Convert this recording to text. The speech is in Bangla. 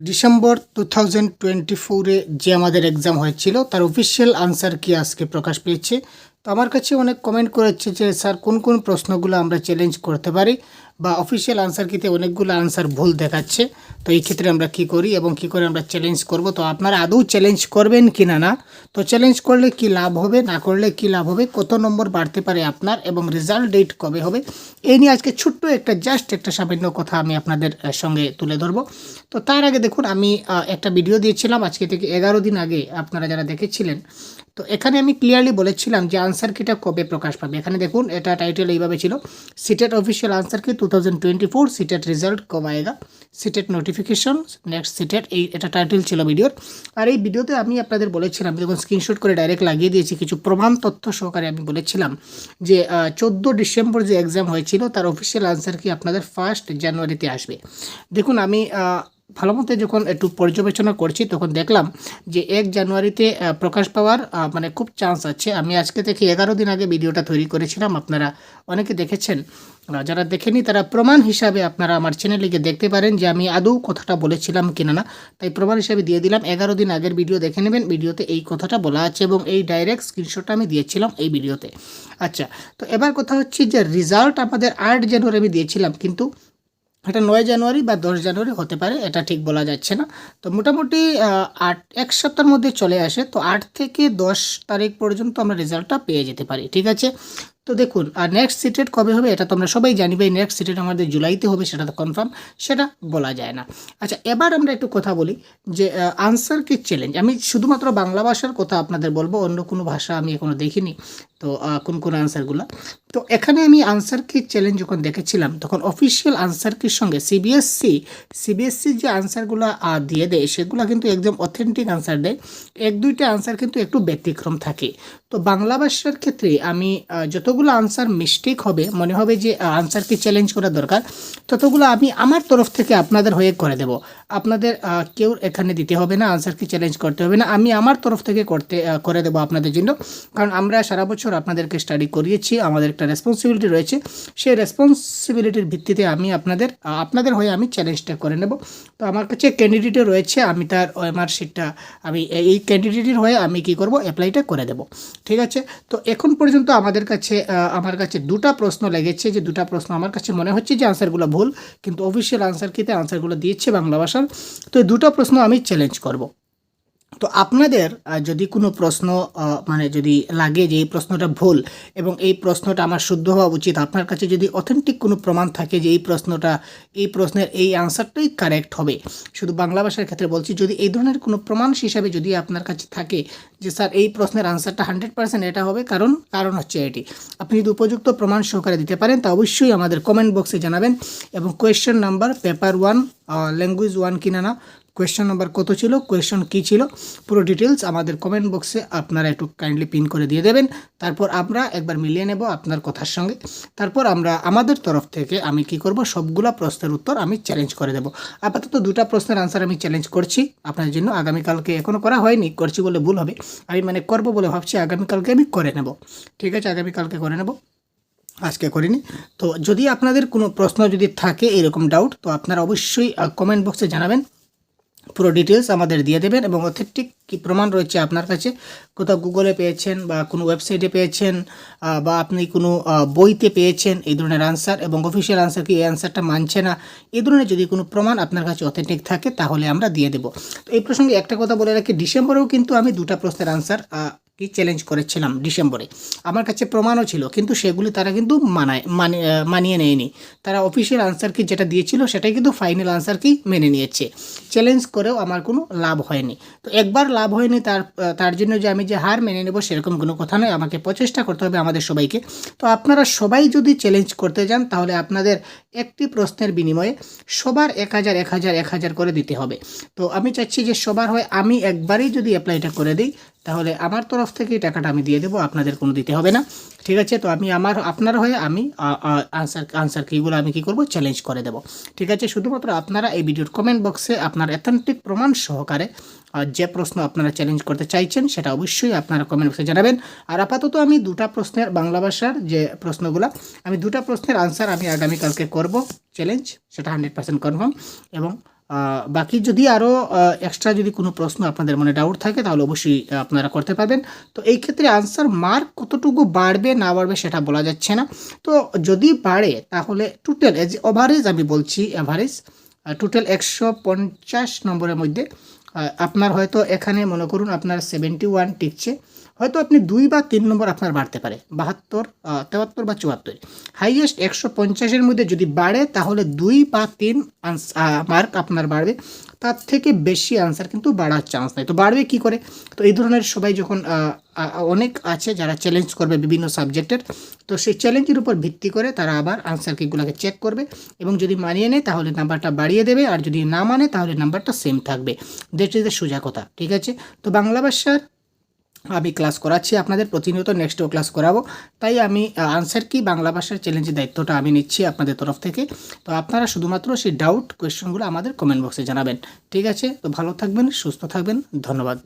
ডিসেম্বর টু থাউজেন্ড টোয়েন্টি ফোরে যে আমাদের এক্সাম হয়েছিল, তার অফিসিয়াল আনসার কি আজকে প্রকাশ পেয়েছে তো আমার কাছে অনেক কমেন্ট করেছে যে, স্যার, কোন কোন প্রশ্নগুলো আমরা চ্যালেঞ্জ করতে পারি? বা অফিসিয়াল আনসার কিতে অনেকগুলো আনসার ভুল দেখাচ্ছে। তো এই ক্ষেত্রে আমরা কি করি এবং কি করে আমরা চ্যালেঞ্জ করব? তো আপনারা আদৌ চ্যালেঞ্জ করবেন কি না? না তো চ্যালেঞ্জ করলে কি লাভ হবে? না করলে কি লাভ হবে? কত নম্বর বাড়তে পারে আপনার? এবং রেজাল্ট ডেট কবে হবে? এই নিয়ে আজকে ছোট্ট একটা জাস্ট একটা সামান্য কথা আমি আপনাদের সঙ্গে তুলে ধরবো। তো তার আগে দেখুন, আমি একটা ভিডিও দিয়েছিলাম। আজকে থেকে এগারো দিন আগে আপনারা যারা দেখেছিলেন তো এখানে আমি ক্লিয়ারলি বলেছিলাম যে আনসার কিটা কবে প্রকাশ পাবে। এখানে দেখুন, এটা টাইটেল এইভাবে ছিল CTET official answer key two thousand twenty four CTET result কব আয়েগা সিটেট নোটিফিকেশন নেক্সট সিটেট এই এটা টাইটেল ছিল ভিডিওর আর এই ভিডিওতে আমি আপনাদের বলেছিলাম দেখুন স্ক্রিনশট করে ডাইরেক্ট লাগিয়ে দিয়েছি, কিছু প্রমাণ তথ্য সহকারে আমি বলেছিলাম যে চোদ্দ ডিসেম্বর যে এক্সাম হয়েছিল, তার অফিসিয়াল আনসার কি আপনাদের ফার্স্ট জানুয়ারিতে আসবে। দেখুন, আমি ভালো মতো যখন একটু পর্যবেচনা করছি, তখন দেখলাম যে এক জানুয়ারিতে প্রকাশ পাওয়ার মানে খুব চান্স আছে। আমি আজকে থেকে এগারো দিন আগে ভিডিওটা তৈরি করেছিলাম। আপনারা অনেকে দেখেছেন যারা দেখেনি তারা প্রমাণ হিসাবে আপনারা আমার চ্যানেলে গিয়ে দেখতে পারেন যে আমি আদৌ কথাটা বলেছিলাম কিনা না। তাই প্রমাণ হিসাবে দিয়ে দিলাম। এগারো দিন আগের ভিডিও দেখে নেবেন। ভিডিওতে এই কথাটা বলা আছে এবং এই ডাইরেক্ট স্ক্রিনশটটা আমি দিয়েছিলাম এই ভিডিওতে। আচ্ছা তো এবার কথা হচ্ছে যে রেজাল্ট আমাদের আট জানুয়ারি আমি দিয়েছিলাম। কিন্তু এটা নয় জানুয়ারি বা দশ জানুয়ারি হতে পারে, এটা ঠিক বলা যাচ্ছে না। তো মোটামুটি আট, এক সপ্তাহের মধ্যে চলে আসে, তো আট থেকে দশ তারিখ পর্যন্ত আমরা রেজাল্টটা পেয়ে যেতে পারি, ঠিক আছে? তো দেখুন আর নেক্সট সিটেট কবে হবে এটা তো আমরা সবাই জানি ভাই নেক্সট সিটেট আমাদের জুলাইতে হবে সেটা তো কনফার্ম সেটা বলা যায় না। আচ্ছা এবার আমরা একটু কথা বলি যে আনসার কি চ্যালেঞ্জ আমি শুধুমাত্র বাংলা ভাষার কথা আপনাদের বলব অন্য কোনো ভাষা আমি এখনও দেখিনি তো কোন কোন আনসারগুলো তো এখানে আমি আনসার কি চ্যালেঞ্জ যখন দেখেছিলাম তখন অফিসিয়াল আনসার কির সঙ্গে সিবিএসসি সিবিএসসি যে আনসারগুলো দিয়ে দেয় সেগুলো কিন্তু একদম অথেন্টিক আনসার দেয়। এক দুইটা আনসার কিন্তু একটু ব্যতিক্রম থাকে। তো বাংলা ভাষার ক্ষেত্রে আমি আহ, যতগুলো আনসার মিস্টেক হবে, মনে হবে যে আনসারকে চ্যালেঞ্জ করা দরকার, ততগুলো আমি আমার তরফ থেকে আপনাদের হয়ে করে দেব। আপনাদের কেউ এখানে দিতে হবে না আনসারকে চ্যালেঞ্জ করতে হবে না, আমি আমার তরফ থেকে করতে করে দেবো আপনাদের জন্য। কারণ আমরা সারা বছর আপনাদেরকে স্টাডি করিয়েছি, আমাদের একটা রেসপন্সিবিলিটি রয়েছে। সেই রেসপন্সিবিলিটির ভিত্তিতে আমি আপনাদের আপনাদের হয়ে আমি চ্যালেঞ্জটা করে নেব। তো আমার কাছে ক্যান্ডিডেটও রয়েছে, আমি তার ওএমআর শিটটা আমি এই- ক্যান্ডিডেটের হয়ে আমি কি করব অ্যাপ্লাইটা করে দেব। ঠিক আছে? তো এখন পর্যন্ত আমাদের কাছে আমার কাছে দুটা প্রশ্ন লেগেছে, যে দুটা প্রশ্ন আমার কাছে মনে হচ্ছে যে আনসারগুলো ভুল, কিন্তু অফিসিয়াল আনসার কিতে আনসারগুলো দিয়েছে বাংলা ভাষার। তো এই দুটো প্রশ্ন আমি চ্যালেঞ্জ করব। তো আপনাদের যদি কোনো প্রশ্ন মানে যদি লাগে যে এই প্রশ্নটা ভুল এবং এই প্রশ্নটা আমার শুদ্ধ হওয়া উচিত, আপনার কাছে যদি অথেন্টিক কোনো প্রমাণ থাকে যে এই প্রশ্নটা, এই প্রশ্নের এই আনসারটাই কারেক্ট হবে। শুধু বাংলা ভাষার ক্ষেত্রে বলছি, যদি এই ধরনের কোনো প্রমাণ হিসাবে যদি আপনার কাছে থাকে যে স্যার এই প্রশ্নের আনসারটা হান্ড্রেড পার্সেন্ট এটা হবে, কারণ কারণ হচ্ছে এটি। আপনি যদি উপযুক্ত প্রমাণ সহকারে দিতে পারেন, তা অবশ্যই আমাদের কমেন্ট বক্সে জানাবেন এবং question number paper one language one কিনা না কোয়েশ্চেন নাম্বার কত ছিল কোয়েশ্চন কী ছিল, পুরো ডিটেলস আমাদের কমেন্ট বক্সে আপনারা একটু কাইন্ডলি পিন করে দিয়ে দেবেন। তারপর আমরা একবার মিলিয়ে নেব আপনার কথার সঙ্গে। তারপর আমরা আমাদের তরফ থেকে আমি কি করব, সবগুলা প্রশ্নের উত্তর আমি চ্যালেঞ্জ করে দেব। আপাতত দুটা প্রশ্নের আনসার আমি চ্যালেঞ্জ করছি। আপনার জন্য আগামীকালকে এখনও করা হয়নি, করছি বলে ভুল হবে। আমি মানে করব বলে ভাবছি, আগামীকালকে আমি করে নেব। ঠিক আছে, আগামীকালকে করে নেব। আজকে করিনি। তো যদি আপনাদের কোনো প্রশ্ন যদি থাকে এরকম ডাউট তো আপনারা অবশ্যই কমেন্ট বক্সে জানাবেন। পুরো ডিটেলস আমাদের দিয়ে দেবেন এবং অথেন্টিক কী প্রমাণ রয়েছে আপনার কাছে, কোথাও গুগলে পেয়েছেন বা কোনো ওয়েবসাইটে পেয়েছেন বা আপনি কোনো বইতে পেয়েছেন, এই ধরনের আনসার এবং অফিসিয়াল আনসার কি এই আনসারটা মানছে না, এই ধরনের যদি কোনো প্রমাণ আপনার কাছে অথেন্টিক থাকে, তাহলে আমরা দিয়ে দেবো। তো এই প্রসঙ্গে একটা কথা বলে রাখি, ডিসেম্বরেও কিন্তু আমি দুটা প্রশ্নের আনসার কি চ্যালেঞ্জ করেছিলাম ডিসেম্বরে? আমার কাছে প্রমাণও ছিল, কিন্তু সেগুলি তারা কিন্তু মানায় মানে মানিয়ে নেয়নি। তারা অফিসিয়াল আনসার কি যেটা দিয়েছিল, সেটাই কিন্তু ফাইনাল আনসার কি মেনে নিয়েছে। চ্যালেঞ্জ করেও আমার কোনো লাভ হয়নি। তো একবার লাভ হয়নি তার তার জন্য যে আমি যে হার মেনে নেব সেরকম কোনো কথা নয়, আমাকে প্রচেষ্টা করতে হবে আমাদের সবাইকে। তো আপনারা সবাই যদি চ্যালেঞ্জ করতে যান, তাহলে আপনাদের একটি প্রশ্নের বিনিময়ে সবার এক হাজার এক হাজার এক হাজার করে দিতে হবে। তো আমি চাচ্ছি যে সবার হয় আমি একবারেই যদি অ্যাপ্লাইটা করে দিই তাহলে আমার তরফ থেকেই টাকাটা আমি দিয়ে দেবো, আপনাদের কোনো দিতে হবে না। ঠিক আছে? তো আমি আমার, আপনার হয়ে আমি আনসার আনসার কিগুলো আমি কী করব? চ্যালেঞ্জ করে দেবো। ঠিক আছে? শুধুমাত্র আপনারা এই ভিডিওর কমেন্ট বক্সে আপনার অথেন্টিক প্রমাণ সহকারে যে প্রশ্ন আপনারা চ্যালেঞ্জ করতে চাইছেন, সেটা অবশ্যই আপনারা কমেন্ট বক্সে জানাবেন। আর আপাতত আমি দুটা প্রশ্নের, বাংলা ভাষার যে প্রশ্নগুলো, আমি দুটা প্রশ্নের আনসার আমি আগামীকালকে করব। চ্যালেঞ্জ সেটা হান্ড্রেড পার্সেন্ট কনফার্ম এবং বাকি যদি আরও এক্সট্রা যদি কোনো প্রশ্ন আপনাদের মনে ডাউট থাকে, তাহলে অবশ্যই আপনারা করতে পারবেন। তো এই ক্ষেত্রে আনসার মার্ক কতটুকু বাড়বে, না বাড়বে সেটা বলা যাচ্ছে না। তো যদি বাড়ে, তাহলে টোটাল এজ ওভারেজ আমি বলছি অ্যাভারেজ টোটাল একশো পঞ্চাশ নম্বরের মধ্যে আপনার হয়তো এখানে মনে করুন আপনার সেভেন্টি ওয়ান টিকছে। হয়তো আপনি দুই বা তিন নম্বর আপনার বাড়তে পারে, বাহাত্তর তেহাত্তর বা চুয়াত্তর। হাইয়েস্ট একশো পঞ্চাশের মধ্যে যদি বাড়ে, তাহলে দুই বা তিন মার্ক আপনার বাড়বে। তার থেকে বেশি আনসার কিন্তু বাড়ার চান্স নেই। তো বাড়বে কি করে? তো এই ধরনের সবাই যখন অনেক আছে যারা চ্যালেঞ্জ করবে বিভিন্ন সাবজেক্টের তো সেই চ্যালেঞ্জের উপর ভিত্তি করে তারা আবার আনসার কিগুলোকে চেক করবে এবং যদি মানিয়ে নেয়, তাহলে নাম্বারটা বাড়িয়ে দেবে আর যদি না মানে তাহলে নাম্বারটা সেম থাকবে। দ্যাট ইজ দ্য সোজা কথা, ঠিক আছে? তো বাংলা ভাষার আমি ক্লাস করাচ্ছি, আপনাদের প্রতিনিয়ত নেক্সটও ক্লাস করাবো। তাই আমি আনসার কি, বাংলা ভাষার চ্যালেঞ্জের দায়িত্বটা আমি নিচ্ছি আপনাদের তরফ থেকে। তো আপনারা শুধুমাত্র সেই ডাউট কোয়েশ্চেনগুলো আমাদের কমেন্ট বক্সে জানাবেন। ঠিক আছে? তো ভালো থাকবেন, সুস্থ থাকবেন, ধন্যবাদ।